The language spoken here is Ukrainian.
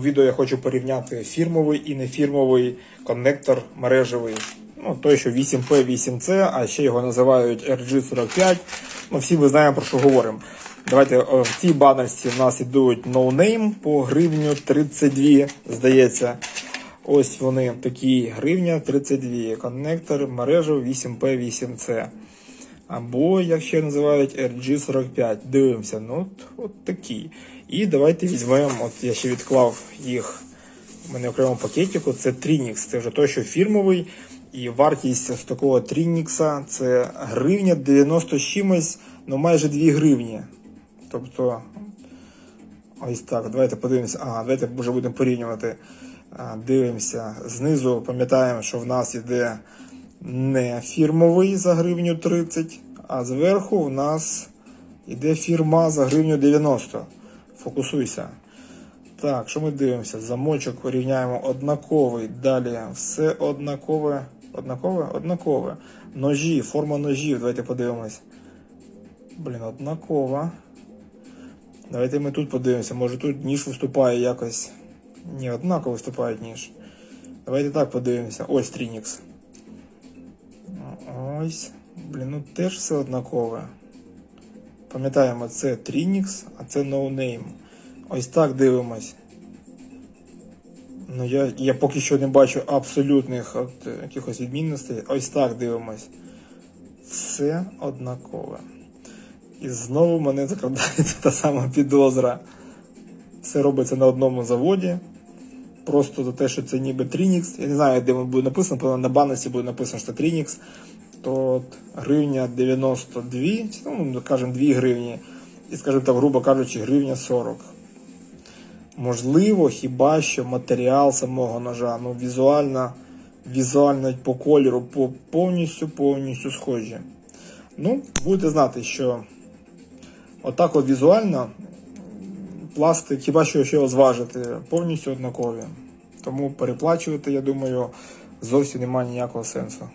У відео я хочу порівняти фірмовий і нефірмовий коннектор мережевий. Ну, той, що 8P, 8C, а ще його називають RG45. Ну, всі ми знаємо про що говоримо. Давайте в цій банерці в нас ідуть no name по гривню 32, здається. Ось вони такі гривня 32. Коннектор мережевий 8P, 8C. Або, як ще називають, RG45. Дивимося, ну от, от такі. І давайте візьмемо, от я ще відклав їх у мене в окремому пакетику, це Trinix. Це вже той, що фірмовий. І вартість такого Trinix це гривня 90 чимось, ну майже 2 гривні. Тобто, ось так, давайте подивимося. Ага, давайте вже будемо порівнювати. Дивимося. Знизу пам'ятаємо, що в нас іде не фірмовий за гривню 30, а зверху в нас іде фірма за гривню 90. Фокусуйся. Так, що ми дивимося? Замочок порівняємо однаковий. Далі все однакове. Однакове? Однакове. Ножі, форма ножів. Давайте подивимось. Блін, однакова. Давайте ми тут подивимося. Може тут ніж виступає якось. Ні, однаково виступає ніж. Давайте так подивимося. Ось Трінікс. Ось. Блін, ну теж все однакове. Пам'ятаємо, це Trinix, а це No Name. Ось так дивимось. Ну, я, я поки що не бачу абсолютних от, якихось відмінностей. Ось так дивимось. Все однакове. І знову мене закрадається та сама підозра. Все робиться на одному заводі. Просто за те, що це ніби Trinix. Я не знаю, де воно буде написано, але на банесі буде написано, що Trinix. То от гривня 92, чи, ну, кажемо 2 гривні. І, скажімо так, грубо кажучи, гривня 40. Можливо, хіба що матеріал самого ножа, ну візуально, візуально по кольору по повністю повністю схожі. Ну, будете знати, що отак от візуально пластик, хіба що ще зважити, повністю однакові. Тому переплачувати, я думаю, зовсім немає ніякого сенсу.